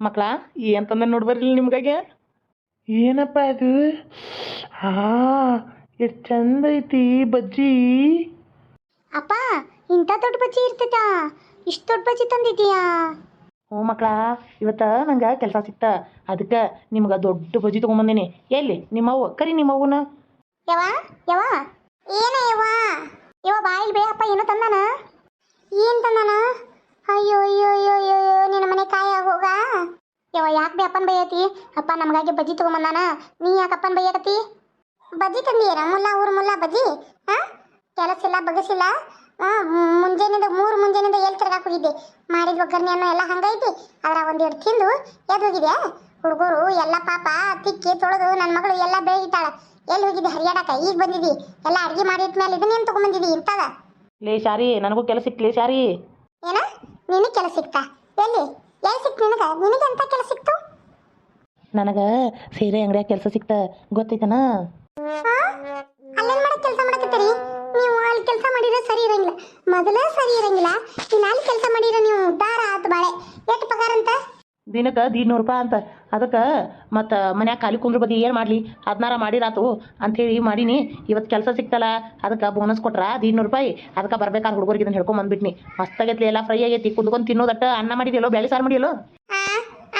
ಮಕ್ಳ ಅಂತಂದ ನೋಡ್ಬರ್ಲಿ ನಿಮ್ಗಾಗೆ? ಏನಪ್ಪ ಅದು ಹಾ ಎಷ್ಟು ಚಂದ ಐತಿ ಬಜ್ಜಿ. ಅಪ್ಪ ಇಂಥ ದೊಡ್ಡ ಬಜ್ಜಿ ಇರ್ತೈತಾ. ಇಷ್ಟು ದೊಡ್ಡ ಬಜ್ಜಿ ತಂದಿದ್ದೀಯಾ? ಹ್ಞೂ ಮಕ್ಳ ಇವತ್ತು ನಂಗೆ ಕೆಲಸ ಸಿಕ್ತ. ಅದಕ್ಕೆ ನಿಮ್ಗೆ ದೊಡ್ಡ ಬಜ್ಜಿ ತೊಗೊಂಬಂದಿನಿ. ಎಲ್ಲಿ? ನಿಮ್ಮವ್ವ? ಕರಿ ನಿಮ್ಮವ್ವನ? ಯವ ಯವ ಏನ ಯವ ಯವ ಬಾಯಿಲ್ ಬೇ ಅಪ್ಪ ಏನೋ ತಂದಾನ? ಏನ್ ತಂದಾನ? ಅಯ್ಯೋ ಅಯ್ಯೋ ಅಯ್ಯೋ ಅಯ್ಯೋ ಅಯ್ಯೋ, ನಿನ್ನ ಮನೆ ಕಾಯ ಹೋಗ? ಯವ ಯಾಕೆ ಬೇ ಅಪ್ಪನ ಬೈಯತಿ ಅಪ್ಪ ನಮಗಾಗಿ ಬಜ್ಜಿ ತಗೊಂಬಂದಾನ. ನೀ ಯಾಕೆ ಅಪ್ಪನ ಬೈಯಕತಿ ಬಜ್ಜಿ ತಂದಿಯೇನ? ಮುಲ್ಲ ಊರು ಮುಲ್ಲ ಬಜ್ಜಿ? ಹಾ? ಕೆಲಸ ಇಲ್ಲ ಬಗಸಿಲ್ಲ ಮುಂಜಾನೆಯಿಂದ ಮುಂಜಾನಿಂದ ಮೂರು ಮುಂಜಾನಿಂದ ಎಲ್ಲಿ ತಿರ್ಗಾಕ್ ಹೋಗಿದ್ದೆ? ಮಾಡಿದ ಒಗ್ಗರಣೆ ಅನ್ನೋ ಎಲ್ಲ ಹಂಗೈತಿ ಅದ್ರ ಒಂದೆರಡು ತಿಂದು ಎದ್ದು ಹೋಗಿದ್ಯಾ? ಹುಡುಗರು ಎಲ್ಲ ಪಾಪ ತಿಕ್ಕಿ ತೊಳೆದು ನನ್ನ ಮಗಳು ಎಲ್ಲ ಬೆಳಗಿಟ್ಟಾಳ ಎಲ್ಲಿ ಹೋಗಿದ್ದೆ? ಹರಿಯಾಡಕ? ಈಗ ಬಂದಿದ್ದಿ? ಎಲ್ಲ ಅಡ್ಗೆ ಮಾಡಿ ಇಟ್ಮೇಲೆ ಇದನ್ನೇನು ತಗೊಂಬಂದಿದ್ದಿ ಇಂಥದ? ಲೇ ಶಾರಿ ನನಗೂ ಕೆಲಸ ಸಿಕ್ಲೇ ಶಾರಿ. ಏನ? ನಿನಗೆ ಕೆಲಸ ಸಿಕ್ತಾ? ಎಲ್ಲಿ? ಎಲ್ಲಿ ಸಿಕ್ತು ನಿಮಗೆ ನಿನಗೆ ಅಂತ ಕೆಲಸ ಸಿಕ್ತು? ನನಗೆ ಸೀರೆ ಅಂಗಡಿಯಾಗ ಕೆಲಸ ಸಿಕ್ತ. ಗೊತ್ತೈತನ? ಹಾ? ಅಲ್ಲೇನ್ ಮಾಡಕ್ ಕೆಲಸ ಮಾಡಕತ್ತೀರಿ? ನೀವು ಅಲ್ಲಿ ಕೆಲಸ ಮಾಡಿದ್ರೆ ಸರಿ ಇರಂಗಿಲ್ಲ. ಮೊದಲೇ ಸರಿ ಇರಂಗಿಲ್ಲ. ಇನ್ನು ಅಲ್ಲಿ ಕೆಲಸ ಮಾಡಿದ್ರೆ ನೀವು ದಾರ ಆತು ಬಾಳೆ. ಎಷ್ಟು ಪಗಾರ ಅಂತ? ದಿನಕ್ಕೆ ದೀಡ್ನೂರು ರೂಪಾಯಿ ಅಂತ. ಅದಕ್ಕೆ ಮತ್ತು ಮನ್ಯಾಗ ಖಾಲಿ ಕುಂದ್ರ ಬದಿ ಏನು ಮಾಡಲಿ? ಹದಿನಾರ ಮಾಡಿರಾತು ಅಂಥೇಳಿ ಮಾಡೀನಿ. ಇವತ್ತು ಕೆಲಸ ಸಿಕ್ತಲ್ಲ, ಅದಕ್ಕೆ ಬೋನಸ್ ಕೊಟ್ರ ದೀಡ್ನೂರು ರೂಪಾಯಿ. ಅದಕ್ಕೆ ಬರ್ಬೇಕಾದ್ರೆ ಹುಡುಗರಿಗೆ ಇದನ್ನು ಬಂದ್ಬಿಟ್ನಿ. ಮಸ್ತಾಗೈತಿ ಎಲ್ಲ ಫ್ರೈ ಆಗೈತಿ. ಕುಂದ್ಕೊಂಡು ತಿನ್ನೋದಟ್ಟ ಅನ್ನ ಮಾಡಿದೆಯಲ್ಲೋ ಬೇಳೆ ಸಾರು ಮಾಡಿಯಲ್ಲೋ?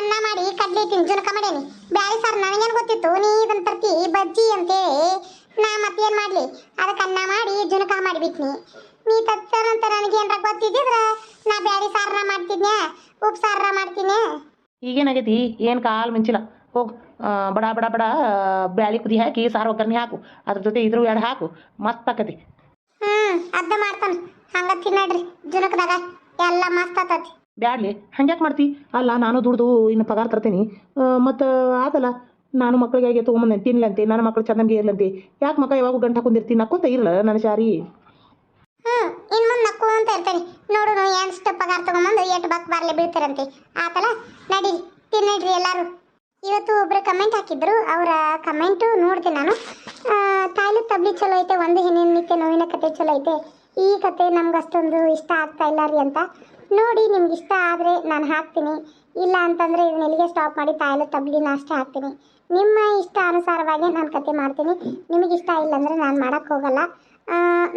ಅನ್ನ ಮಾಡಿ, ಕಡ್ಲಿ ಇಟ್ಟಿನಿ ಜುನಕ ಮಾಡೇನಿ. ಬ್ಯಾಳಿ ಸಾರು ನನಗೇನು ಗೊತ್ತಿತ್ತು? ನೀ ಇದನ್ನ ತರ್ತಿ ಬಜ್ಜಿ ಅಂತೇಳಿ ನಾ ಮತ್ತೇನು ಮಾಡಲಿ? ಅದಕ್ಕೆ ಅನ್ನ ಮಾಡಿ, ಜುನಕ ಮಾಡಿಬಿಟ್ನಿ. ನೀ ತರ್ತಾರಂತ ನನಗೇನ್ರ ಗೊತ್ತಿದ್ದಿದ್ರೆ ನಾ ಬ್ಯಾಳಿ ಸಾರನ್ನ ಮಾಡ್ತಿದ್ನ್ಯಾ? ಉಪ್ಪು ಸಾರನ್ನ ಮಾಡ್ತೀನಿ ಈಗೇನಾಗೈತಿ? ಏನು ಕಾಲು ಮಿಂಚಿಲ್ಲ. ಹೋಗಿ ಬಡ ಬಡ ಬಡ ಬ್ಯಾಳಿ ಕುದಿ ಹಾಕಿ ಸಾರು ಒಗ್ಗರಣೆ ಹಾಕು. ಅದ್ರ ಜೊತೆ ಇದ್ರೂ ಎರಡು ಹಾಕು. ಮಸ್ತ್ ಆಕತಿ. ಹ್ಮ್ ಮಾಡ್ತಾನ. ಹಂಗ ತಿನ್ನಡ್ರಿ ಜುನಕದಾಗ ಎಲ್ಲ ಮಸ್ತ್ ಆತತಿ. ಬ್ಯಾಡ್ಲಿ ಹಂಗ್ಯಾಕೆ ಮಾಡ್ತಿ? ಅಲ್ಲ ನಾನು ದುಡ್ದು ಇನ್ನು ಪಗಾರ ತರ್ತೀನಿ. ಮತ್ತು ಆತಲ್ಲ ನಾನು ಮಕ್ಕಳಿಗೆ ತೊಗೊಂಬಂದೆ ತಿನ್ಲಂತೆ ನನ್ನ ಮಕ್ಕಳು ಚೆನ್ನಾಗಿ ಇರ್ಲಂತೆ. ಯಾಕೆ ಮಕ್ಕ ಯಾವಾಗ ಗಂಟು ಹಾಕೊಂಡಿರ್ತೀನಿ ನಕ್ಕೊಂತ ಇರಲ್ಲ ನನ್ನ ಶಾರಿ ಹ್ಮ್ ಇನ್ ಮುಂದೆ ನಕ್ಕೊಂತ ಇರ್ತೇನೆ ಎಷ್ಟು ಪಗಾರ ತಗೊಂಬಂದು ಎಷ್ಟು ಬಕ್ ಬಾರ್ಲೆ ಬೀಳ್ತಾರಂತೆ. ಆತಲ್ಲ ನಡಿ, ತಿನ್ನಡ್ರಿ ಎಲ್ಲರೂ. ಇವತ್ತು ಒಬ್ರು ಕಮೆಂಟ್ ಹಾಕಿದ್ರು. ಅವರ ಕಮೆಂಟು ನೋಡಿದೆ ನಾನು. ತಾಯ್ಲು ತಬ್ಲಿ ಚಲೋ ಐತೆ, ಒಂದು ಹೆಣ್ಣಿನ ನಿತ್ಯ ನೋವಿನ ಕತೆ ಚಲೋ ಐತೆ. ಈ ಕತೆ ನಮ್ಗೆ ಅಷ್ಟೊಂದು ಇಷ್ಟ ಆಗ್ತಾ ಇಲ್ಲ ರೀ ಅಂತ. ನೋಡಿ, ನಿಮ್ಗೆ ಇಷ್ಟ ಆದರೆ ನಾನು ಹಾಕ್ತೀನಿ. ಇಲ್ಲ ಅಂತಂದರೆ ಇದನ್ನ ಎಲ್ಲಿಗೆ ಸ್ಟಾಪ್ ಮಾಡಿ ತಾಯ್ಲು ತಬ್ಲಿನ ಅಷ್ಟೇ ಹಾಕ್ತೀನಿ. ನಿಮ್ಮ ಇಷ್ಟ ಅನುಸಾರವಾಗಿ ನಾನು ಕತೆ ಮಾಡ್ತೀನಿ. ನಿಮಗೆ ಇಷ್ಟ ಇಲ್ಲ ಅಂದರೆ ನಾನು ಮಾಡೋಕ್ಕೆ ಹೋಗಲ್ಲ.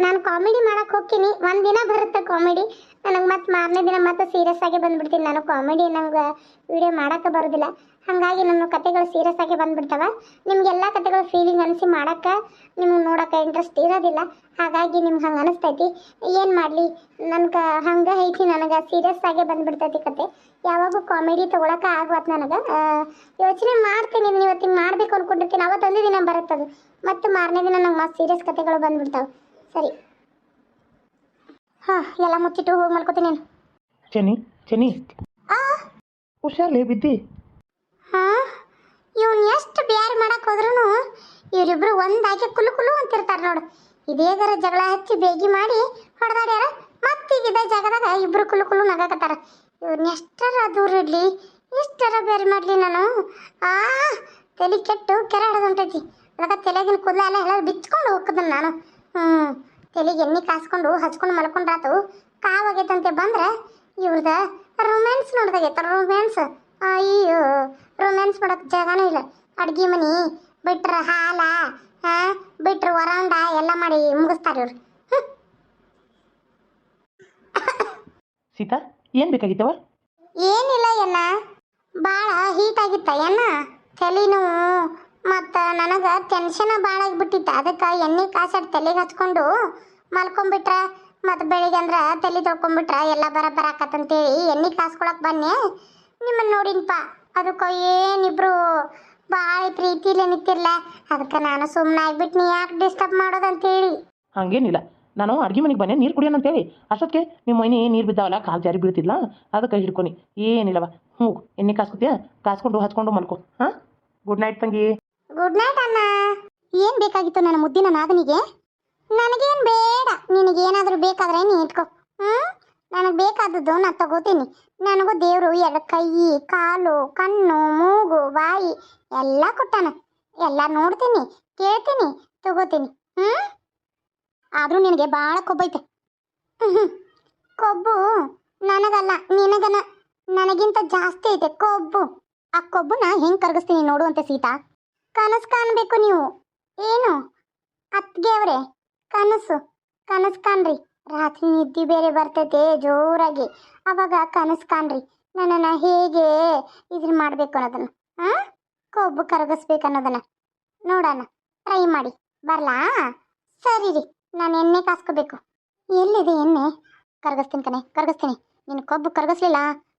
ನಾನು ಕಾಮಿಡಿ ಮಾಡಕ್ಕೆ ಹೋಗ್ತೀನಿ. ಒಂದಿನ ಬರುತ್ತೆ ಕಾಮಿಡಿ ನನಗೆ ಮತ್ತೆ ಮಾರನೇ ದಿನ ಮತ್ತೆ ಸೀರಿಯಸ್ ಆಗಿ ಬಂದ್ಬಿಡ್ತೀನಿ. ನಾನು ಕಾಮಿಡಿ ನಂಗೆ ವಿಡಿಯೋ ಮಾಡೋಕ್ಕೆ ಬರೋದಿಲ್ಲ. ಹಾಗಾಗಿ ನನ್ನ ಕತೆಗಳು ಸೀರಿಯಸ್ ಆಗಿ ಬಂದ್ಬಿಡ್ತಾವೆ. ನಿಮಗೆಲ್ಲ ಕತೆಗಳು ಫೀಲಿಂಗ್ ಅನಿಸಿ ಮಾಡೋಕ್ಕೆ ನಿಮ್ಗೆ ನೋಡೋಕೆ ಇಂಟ್ರೆಸ್ಟ್ ಇರೋದಿಲ್ಲ. ಹಾಗಾಗಿ ನಿಮ್ಗೆ ಹಂಗೆ ಅನಿಸ್ತೈತಿ. ಏನು ಮಾಡಲಿ? ನನ್ಗೆ ಹಂಗೆ ಐತಿ ನನಗೆ. ಸೀರಿಯಸ್ ಆಗಿ ಬಂದ್ಬಿಡ್ತೈತಿ ಕತೆ. ಯಾವಾಗೂ ಕಾಮಿಡಿ ತೊಗೊಳಕ್ಕೆ ಆಗ್ವತ್ತು ನನಗೆ. ಯೋಚನೆ ಮಾಡ್ತೀನಿ. ಇವತ್ತಿಗೆ ಮಾಡಬೇಕು ಅಂದ್ಕೊಂಡಿರ್ತೀನಿ ಅವತ್ತೊಂದೇ ದಿನ ಬರುತ್ತದು. ಮತ್ತು ಮಾರನೇ ದಿನ ನಂಗೆ ಮತ್ತೆ ಸೀರಿಯಸ್ ಕತೆಗಳು ಬಂದ್ಬಿಡ್ತಾವೆ. ಸರಿ. ಹಾಂ ಎಲ್ಲ ಮುಚ್ಚಿಟ್ಟು ಹೋಗಿ ಮಲ್ಕೋತೀನಿ ನಾನು. ಚೆನ್ನಿ ಚೆನ್ನಿ. ಆ? ಹುಷಾರ್ಲಿ ಬಿದ್ದಿ. ಹಾ? ಇವನ್ ಎಷ್ಟು ಬ್ಯಾರ್ ಮಾಡಕ್ ಹೋದ್ರು ಇವರಿಬ್ರು ಒಂದಾಗಿ ಕುಲು ಕುಲು ಅಂತಿರ್ತಾರೆ ನೋಡು. ಇದೇದರ ಜಗಳ ಹಚ್ಚಿ ಬೇಗಿ ಮಾಡಿ ಹೊಡೆದಾಡ್ಯಾರ ಮತ್ತೀಗ ಇದೇ ಜಾಗದಾಗ ಇಬ್ರು ಕುಲು ಕುಲು ನಗಾಕತ್ತಾರ. ಇವ್ರನ್ನ ಎಷ್ಟರ ದೂರ ಇಡ್ಲಿ ಎಷ್ಟರ ಬೇರೆ ಮಾಡ್ಲಿ ನಾನು. ಆ ತಲೆ ಕೆಟ್ಟು ಕೆರೆ ಹೊಂಟೈತಿ. ಅದಕ್ಕೆ ತಲೆಗಿನ ಕೂದಲ ಎಲ್ಲ ಎಲ್ಲ ಬಿಚ್ಕೊಂಡು ನಾನು. ಹ್ಞೂ ತಲೆಗೆ ಎಣ್ಣೆ ಕಾಸ್ಕೊಂಡು ಹಚ್ಕೊಂಡು ಮಲ್ಕೊಂಡ್ರಾತು ಕಾವಾಗೈತಂತೆ ಬಂದ್ರೆ ಇವ್ರದ ರೊಮ್ಯಾನ್ಸ್ ನೋಡ್ದಾಗೈತ ರೊಮ್ಯಾನ್ಸ್ ಅಯ್ಯೋ ರೊಮ್ಯಾನ್ಸ್ ಮಾಡಕ್ ಜಾಗನೂ ಇಲ್ಲ. ಅಡ್ಗೆ ಮನಿ ಬಿಟ್ರ ಹಾಲ ಹಾ ಬಿಟ್ರ ವರಾಂಡ ಎಲ್ಲ ಮಾಡಿ ಮುಗಿಸ್ತಾರೆ ಇವ್ರು. ಸೀತಾ ಏನು ಬೇಕಾಗಿತ್ತವ? ಏನಿಲ್ಲ ಎನ್ನ ಭಾಳ ಹೀಟ್ ಆಗಿತ್ತ ಎನ್ನ? ತಲೆ ನೋವು ಮತ್ತು ನನಗೆ ಟೆನ್ಷನ್ ಭಾಳ ಆಗಿಬಿಟ್ಟಿತ್ತು. ಅದಕ್ಕೆ ಎಣ್ಣೆ ಕಾಸಾಡ್ ತಲೆಗೆ ಹಚ್ಕೊಂಡು ಮಲ್ಕೊಂಬಿಟ್ರ. ಮತ್ತು ಬೆಳಿಗ್ಗೆ ಅಂದ್ರೆ ತಲೆ ತೊಳ್ಕೊಂಬಿಟ್ರ. ಎಲ್ಲ ಬರ ಬರಾಕತ್ತಂತೇಳಿ ಎಣ್ಣೆ ಕಾಸ್ಕೊಳಕ್ ಬನ್ನಿ. ನಿಮ್ಮನ್ನು ನೋಡಿನಪ್ಪ ಅದಕ್ಕೆ ಏನಿಬ್ರು ಭಾಳ ಪ್ರೀತಿಲೇ ನಿಂತಿರ್ಲ. ಅದಕ್ಕೆ ನಾನು ಸುಮ್ಮನೆ ನೀ ಯಾಕೆ ಡಿಸ್ಟರ್ಬ್ ಮಾಡೋದಂತೇಳಿ. ಹಂಗೇನಿಲ್ಲ. ನಾನು ಅಡ್ಗೆ ಮನೆಗೆ ಬನ್ನಿ, ನೀರು ಕುಡಿಯೋಣ ಅಂತೇಳಿ. ಅಷ್ಟೊತ್ತಿಗೆ ನಿಮ್ಮ ಮನೆ ನೀರು ಬಿದ್ದಾವಲ್ಲ, ಕಾಲು ಜಾರಿ ಬೀಳ್ತಿಲ್ಲ ಅದಕ್ಕೆ ಹಿಡ್ಕೊನಿ. ಏನಿಲ್ಲವ. ಹ್ಞೂ ಎಣ್ಣೆ ಕಾಸ್ಕೊತೀಯ? ಕಾಸ್ಕೊಂಡು ಹಚ್ಕೊಂಡು ಮಲ್ಕೊ. ಹಾಂ? ಗುಡ್ ನೈಟ್ ತಂಗಿ. ಗುಡ್ ನೈಟ್ ಅಮ್ಮ ಏನು ಬೇಕಾಗಿತ್ತು ನನ್ನ ಮುದ್ದಿನ ನಾದನಿಗೆ? ನನಗೇನ್ ಬೇಡ. ನಿನಗೇನಾದ್ರೂ ಬೇಕಾದ್ರೆ ನೀ ಇಟ್ಕೋ. ಹ್ಮ್? ನನಗೆ ಬೇಕಾದದ್ದು ನಾ ತಗೋತೀನಿ. ನನಗೂ ದೇವರು ಎರಡು ಕೈ, ಕಾಲು, ಕಣ್ಣು, ಮೂಗು, ಬಾಯಿ ಎಲ್ಲ ಕೊಟ್ಟಾನ. ಎಲ್ಲ ನೋಡ್ತೀನಿ, ಕೇಳ್ತೀನಿ, ತಗೋತೀನಿ. ಹ್ಮ್? ಆದ್ರೂ ನಿನಗೆ ಭಾಳ ಕೊಬ್ಬೈತೆ. ಕೊಬ್ಬು ನನಗಲ್ಲ, ನಿನಗನ ನನಗಿಂತ ಜಾಸ್ತಿ ಐತೆ ಕೊಬ್ಬು. ಆ ಕೊಬ್ಬನ ಹೆಂಗೆ ಕರಗಿಸ್ತೀನಿ ನೋಡು ಸೀತಾ. ಕನಸು ಕಾಣಬೇಕು ನೀವು. ಏನು? ಅತ್ತಿಗೆ ಅವ್ರೆ, ಕನಸು. ಕನಸು ಕಾಣ್ರಿ. ರಾತ್ರಿ ನಿದ್ದೆ ಬೇರೆ ಬರ್ತೈತೆ ಜೋರಾಗಿ. ಅವಾಗ ಕನಸು ಕಾಣ್ರಿ. ನನ್ನನ್ನು ಹೇಗೆ ಇದ್ರ ಮಾಡಬೇಕು ಅನ್ನೋದನ್ನು. ಹಾಂ ಕೊಬ್ಬು ಕರಗಿಸ್ಬೇಕು ಅನ್ನೋದನ್ನ. ನೋಡೋಣ. ಟ್ರೈ ಮಾಡಿ. ಬರಲಾ? ಸರಿ ರೀ. ನಾನು ಎಣ್ಣೆ ಕಾಸ್ಕೋಬೇಕು. ಎಲ್ಲಿದೆ ಎಣ್ಣೆ? ಕರಗಿಸ್ತೀನಿ ಕಣೆ, ಕರಗಿಸ್ತೀನಿ. ನೀನು ಕೊಬ್ಬು ಕರಗಿಸ್ಲಿಲ್ಲ.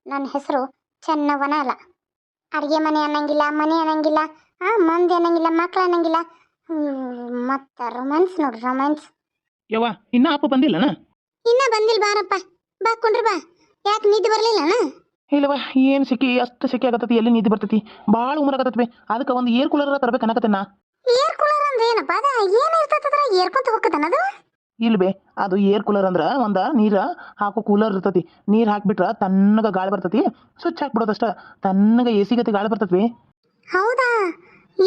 ನನ್ನ ಹೆಸರು ಚೆನ್ನವನ ಅಲ್ಲ. ಅಡುಗೆ ಮನೆ ಅನ್ನಂಗಿಲ್ಲ ಮನೆ ಅನ್ನಂಗಿಲ್ಲ. ಆ ಮಂದಿ ಅನ್ನಂಗಿಲ್ಲ ಮಕ್ಳು ಅನ್ನಂಗಿಲ್ಲ. ಮತ್ತು ರೊಮ್ಯಾನ್ಸ್ ನೋಡ್ರಿ ರೊಮ್ಯಾನ್ಸ್ ಯವ್ವ ಇನ್ನ ಅಪ್ಪ ಬಂದಿಲ್ಲನ? ಇನ್ನ ಬಂದಿಲ್ಲ ಬಾರಪ್ಪ. ಬಾ ಕುಂಡ್ರಿ ಬಾ. ಯಾಕೆ ನಿದ್ದೆ ಬರಲಿಲ್ಲನ? ಇಲ್ಲವ ಏನು ಸಿಕ್ಕಿ ಅಷ್ಟು ಸಿಕ್ಕಿ ಆಗತ್ತತಿ ಎಲ್ಲಿ ನಿದ್ದೆ ಬರ್ತೈತಿ? ಭಾಳ ಉಮರಾಗತ್ತತಿ ಬೇ ಅದಕ್ಕೆ ಒಂದು ಏರ್ ಕೂಲರ್ ತರಬೇಕು ಅನ್ನಕತ್ತೆ ನಾ ಏರ್ ಕೂಲರ್ ಅಂದ್ರೆ ಏನಪ್ಪ? ಅದ ಏನು ಏರ್ಕೊಂತ ಏರ್ ಇಲ್ಲ ಬೇ ಅದು ಏರ್ ಕೂಲರ್ ಅಂದ್ರೆ ಒಂದು ನೀರು ಹಾಕೋ ಕೂಲರ್ ಇರ್ತತಿ. ನೀರು ಹಾಕಿಬಿಟ್ರೆ ತಣ್ಣಗೆ ಗಾಳಿ ಬರ್ತತಿ. ಸ್ವಿಚ್ ಹಾಕ್ಬಿಡೋದಷ್ಟ ತಣ್ಣಗೆ ಎ ಸಿ ಗತಿ ಗಾಳಿ ಬರ್ತತಿ ಹೌದಾ?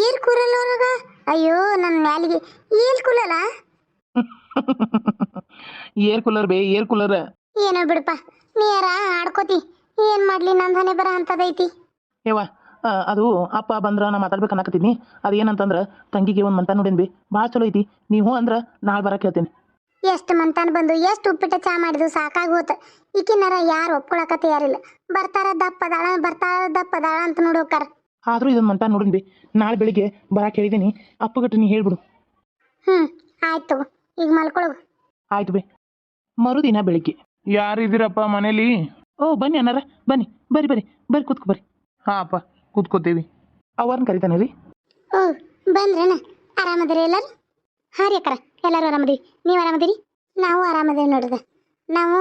ಏರ್ ಕೂಲರ್ ಅಯ್ಯೋ ನನ್ನ ಮ್ಯಾಲಿಗೆ ಏರ್ ಕೂಲಲ್ಲ ಏರ್ ಕೂಲರ್ ಬೇ ಏರ್ ಕೂಲರ್. ಏನೋ ಬಿಡಪ್ಪ ನೀರ ಆಡ್ಕೋತಿ. ಏನ್ ಮಾಡ್ಲಿ ನಂದನೆ ಬರ ಅಂತದೈತಿ. ಯವ್ವ ಆ, ಅದು ಅಪ್ಪ ಬಂದ್ರ ನಾ ಮಾತಾಡ್ಬೇಕು ಅನ್ನಕತ್ತೀನಿ. ಅದು ಏನಂತಂದ್ರ ತಂಗಿಗೆ ಒಂದು ಮಂತ ನೋಡಿನ್ ಬಿ ಭಾಳ ಚಲೋ ಐತಿ. ನೀವು ಅಂದ್ರೆ ನಾಳೆ ಬರಕ್ಕೆ ಹೇಳ್ತೀನಿ. ಎಷ್ಟು ಮಂತಾನ ಬಂದು ಎಷ್ಟು ಉಪ್ಪಿಟ್ಟ ಚಾ ಮಾಡಿದ್ವು ಸಾಕಾಗೋತ ಈಕಿನರ ಯಾರು ಒಪ್ಕೊಳಕ ತಯಾರಿಲ್ಲ. ಬರ್ತಾರ ದಪ್ಪದಾಳ ಬರ್ತಾರ ದಪ್ಪದಾಳ ಅಂತ ನೋಡಿ ಆದರೂ ಇದೊಂದು ಮಂತ ನೋಡಿನ್ ಬಿ ನಾಳೆ ಬೆಳಿಗ್ಗೆ ಬರಕ್ಕೆ ಹೇಳಿದ್ದೀನಿ ಅಪ್ಪಗಟ್ಟು ನೀ ಹೇಳ್ಬಿಡು. ಹ್ಮ್ ಆಯ್ತು. ಈಗ ಮಲ್ಕೊಳಗು ಆಯ್ತು ಬಿ. ಮರುದಿನ ಬೆಳಿಗ್ಗೆ. ಯಾರಿದ್ದೀರಪ್ಪ ಮನೇಲಿ? ಓ ಬನ್ನಿ ಅನ್ನಾರ ಬನ್ನಿ. ಬರ್ರಿ ಬರ್ರಿ ಬರ್ರಿ ಕೂತ್ಕೊ ಬರ್ರಿ ಹಾ ಅಪ್ಪ. ಕೂತ್ಕೋತೀವಿ. ಅವ್ರನ್ನ ಕರಿತಾನೆ ರೀ. ಓ ಬಂದ್ರಣ ಆರಾಮದಿರಿ ಎಲ್ಲರೂ? ಹಾಂ ರೀ ಅಕ್ಕರ ಎಲ್ಲರೂ ಆರಾಮದಿರಿ. ನೀವು ಆರಾಮದಿರಿ? ನಾವು ಆರಾಮದೇವಿ ನೋಡಿದೆ. ನಾವು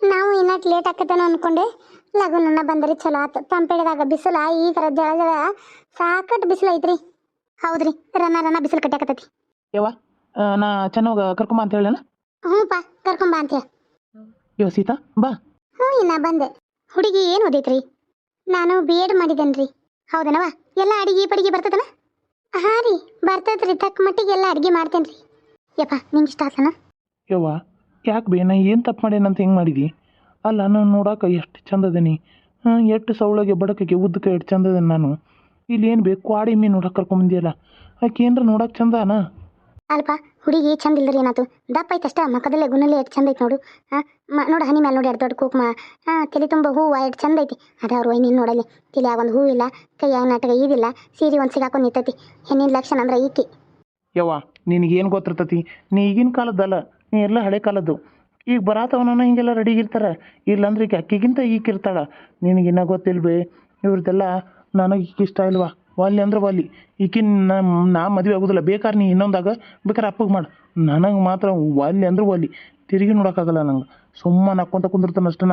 ನಾವು ಇನ್ನಟ್ ಲೇಟ್ ಆಕತ್ತೇನೋ ಅನ್ಕೊಂಡೆ. ಲಗುನನ್ನ ಬಂದ್ರಿ ಚಲೋ ಆತು. ತಂಪೆಳದಾಗ ಬಿಸಿಲ ಈ ಥರ ಜಳ ಜಳ ಸಾಕಟ್ಟು ಬಿಸಿಲು ಐತ್ರಿ. ಹೌದ್ರಿ ರನ ರನ ಬಿಸಿಲು ಕಟ್ಟಾಕತ್ತೈತಿ ಯವ್ವ ಆ, ನಾ ಚೆನ್ನಾಗ ಕರ್ಕೊಂಬ ಅಂತ ಹೇಳೇನ? ಹ್ಞೂ ಪಾ ಕರ್ಕೊಂಬ ಅಂತ ಹೇಳಿ ಯೋ ಸೀತಾ ಬಾ. ಹ್ಞೂ ಇನ್ನ ಬಂದೆ. ಹುಡುಗಿ ಏನು ಓದೈತ್ರಿ? ನಾನು ಬಿ ಎಡ್ ಮಾಡಿದ್ದೇನ್ರಿ. ಹೌದನವ ಎಲ್ಲ ಅಡಿಗೆ ಪಡಿಗೆ ಬರ್ತದನ? ಹಾಂ ರೀ ಬರ್ತದ್ರಿ. ತಕ್ಕ ಮಟ್ಟಿಗೆ ಎಲ್ಲ ಅಡಿಗೆ ಮಾಡ್ತೇನ್ರಿ. ಯಪ್ಪ ನಿಂಗೆ ಇಷ್ಟ ಆತನ? ಯವ್ವ ಯಾಕೆ ಬೇ? ನಾ ಏನು ತಪ್ಪು ಮಾಡೇನಂತ ಹೆಂಗೆ ಮಾಡಿದಿ? ಅಲ್ಲ ನಾನು ನೋಡಕ್ಕೆ ಎಷ್ಟು ಚಂದ ಅದೀನಿ. ಎಷ್ಟು ಸೌಳಗೆ ಬಡಕಕ್ಕೆ ಉದ್ದಕ್ಕೆ ಎಷ್ಟು ಚಂದ ಅದೇನಿ ನಾನು. ಇಲ್ಲಿ ಏನು ಬೇಕು ಕ್ವಾಡಿ ಮೀನು ನೋಡಕ್ಕೆ ಕರ್ಕೊಂಬಂದಿಯಲ್ಲ ಆಕೆ ಏನರ ನೋಡಕ್ಕೆ ಚಂದ ಅನ ಅಲ್ಪ ಹುಡುಗಿ ಚಂದ ರೀ ಏನಾಯ್ತು ದಪ್ಪ ಐತೆ ಅಷ್ಟ ಮಕ್ಕದಲ್ಲೇ ಗುಣಲ್ಲೇ ಎಷ್ಟು ಚಂದ ಐತೆ ನೋಡು. ಹಾಂ ನೋಡು ಹನಿ ಮೇಲೆ ನೋಡಿ ಎರಡು ದೊಡ್ಡ ಕುಕ್ಮ. ಹಾಂ ತಲೆ ತುಂಬ ಹೂವು ಎಷ್ಟು ಚಂದ ಐತಿ. ಅದ ಅವ್ರ ನೀನು ನೋಡಲ್ಲಿ. ತಲೆ ಒಂದು ಹೂವಿಲ್ಲ ಕೈಯಾಗ ನಾಟಕ ಇದಿಲ್ಲ. ಸೀರೆ ಒಂದು ಸಿಗಾಕೊಂಡು ನಿಂತೈತಿ. ಹೆಣ್ಣಿನ ಲಕ್ಷಣ ಅಂದ್ರೆ ಈಕಿ. ಯವ್ವ ನಿನಗೇನು ಗೊತ್ತಿರ್ತತಿ? ನೀ ಈಗಿನ ಕಾಲದ್ದಲ್ಲ. ನೀ ಎಲ್ಲ ಹಳೆ ಕಾಲದ್ದು. ಈಗ ಬರಾತವನ ಹಿಂಗೆಲ್ಲ ರೆಡಿಗಿರ್ತಾರೆ ಇಲ್ಲಾಂದ್ರೆ ಈಗ ಅಕ್ಕಿಗಿಂತ ಈಗಿರ್ತಾಳ ನಿನಗಿನ್ನ ಗೊತ್ತಿಲ್ವೇ? ಇವ್ರದ್ದೆಲ್ಲ ನನಗೆ ಈಕೆ ಇಷ್ಟ ಇಲ್ವಾ? ವಾಲಿ ಅಂದ್ರೆ ವಾಲಿ. ಈಕಿನ ನಾ ನಾ ಮದುವೆ ಆಗೋದಿಲ್ಲ. ಬೇಕಾದ್ರೆ ನೀ ಇನ್ನೊಂದಾಗ ಬೇಕಾದ್ರೆ ಅಪ್ಪಗೆ ಮಾಡು. ನನಗೆ ಮಾತ್ರ ವಾಲಿ ಅಂದ್ರೆ ವಾಲಿ. ತಿರುಗಿ ನೋಡೋಕ್ಕಾಗಲ್ಲ ನಂಗೆ. ಸುಮ್ಮನೆ ನಕ್ಕೊಂತ ಕುಂದಿರ್ತಾನೆ ಅಷ್ಟನ.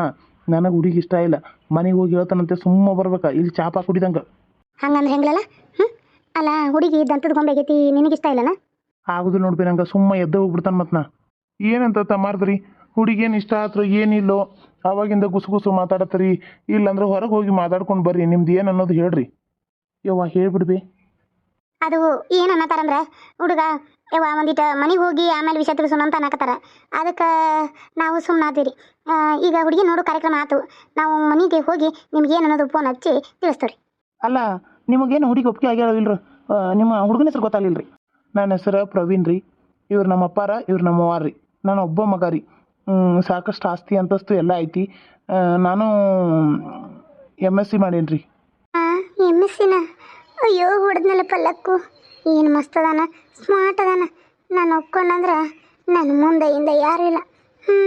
ನನಗೆ ಹುಡುಗಿ ಇಷ್ಟ ಇಲ್ಲ. ಮನೆಗೆ ಹೋಗಿ ಹೇಳ್ತಾನಂತೆ ಸುಮ್ಮ ಬರ್ಬೇಕು. ಇಲ್ಲಿ ಚಾಪಾ ಕುಡಿದಂಗೆ. ಹಂಗಂದ್ರೆ ಹೆಂಗ್ಲಲ್ಲ? ಹ್ಞೂ ಅಲ್ಲ ಹುಡುಗಿ ದಂತದ ಗೊಂಬೆ ಆಗೈತಿ ನಿನಗಿಷ್ಟ ಇಲ್ಲನ? ಆಗುದು ನೋಡ್ಬಿ ನಂಗೆ. ಸುಮ್ಮ ಎದ್ದು ಹೋಗ್ಬಿಡ್ತಾನೆ ಮತ್ತೆ ನಾ ಏನಂತ ತಮಾರ್ದ್ರಿ ಹುಡುಗೇನು ಇಷ್ಟ ಆತ್ರು ಏನಿಲ್ಲೋ ಅವಾಗಿಂದ ಗುಸು ಗುಸು ಮಾತಾಡತ್ರಿ ಇಲ್ಲಾಂದ್ರೆ ಹೊರಗೆ ಹೋಗಿ ಮಾತಾಡ್ಕೊಂಡು ಬರ್ರಿ ನಿಮ್ದು ಏನು ಅನ್ನೋದು ಹೇಳ್ರಿ. ಯವ್ವ ಹೇಳ್ಬಿಡ್ಬಿ. ಅದು ಏನು ಅನ್ನತಾರಂದ್ರೆ ಹುಡುಗ ಯವ್ವ ಒಂದಿಟ್ಟು ಮನೆಗೆ ಹೋಗಿ ಆಮೇಲೆ ವಿಷಯ ತಿಳಿಸೋಣ ಅಂತ ಅನ್ನಕತ್ತಾರ. ಅದಕ್ಕೆ ನಾವು ಸುಮ್ಮನಾದಿರಿ ಈಗ ಹುಡುಗಿ ನೋಡೋ ಕಾರ್ಯಕ್ರಮ ಆತು ನಾವು ಮನೆಗೆ ಹೋಗಿ ನಿಮ್ಗೆ ಏನು ಅನ್ನೋದು ಫೋನ್ ಹಚ್ಚಿ ತಿಳಿಸ್ತೇವ್ರಿ. ಅಲ್ಲ ನಿಮಗೇನು ಹುಡುಗಿ ಒಪ್ಪಿಗೆ ಆಗ್ಯಾವ ಇಲ್ರಿ? ನಿಮ್ಮ ಹುಡುಗನ ಹೆಸರು ಗೊತ್ತಾಗಲಿಲ್ಲ ರೀ ನನ್ನ ಹೆಸರು ಪ್ರವೀಣ್ ರೀ ಇವ್ರು ನಮ್ಮ ಅಪ್ಪಾರ ಇವ್ರು ನಮ್ಮ ಅವ್ವಾರ ರೀ ನಾನು ಒಬ್ಬ ಮಗ ರೀ ಸಾಕಷ್ಟು ಆಸ್ತಿ ಅಂತಸ್ತು ಎಲ್ಲ ಐತಿ. ನಾನು ಎಂ ಎಸ್ ಸಿ ಮಾಡೀನಿ ರೀ ಎಂ ಎಸ್ ಸಿನ ಅಯ್ಯೋ ಹೊಡೆದ್ನಲ್ಲ ಪಲ್ಲಕ್ಕು ಏನು ಮಸ್ತ್ ಅದಾನ ಸ್ಮಾರ್ಟ್ ಅದಾನ. ನಾನು ಒಪ್ಕೊಂಡಂದ್ರೆ ನನ್ನ ಮುಂದೆ ಹಿಂದೆ ಯಾರು ಇಲ್ಲ. ಹ್ಞೂ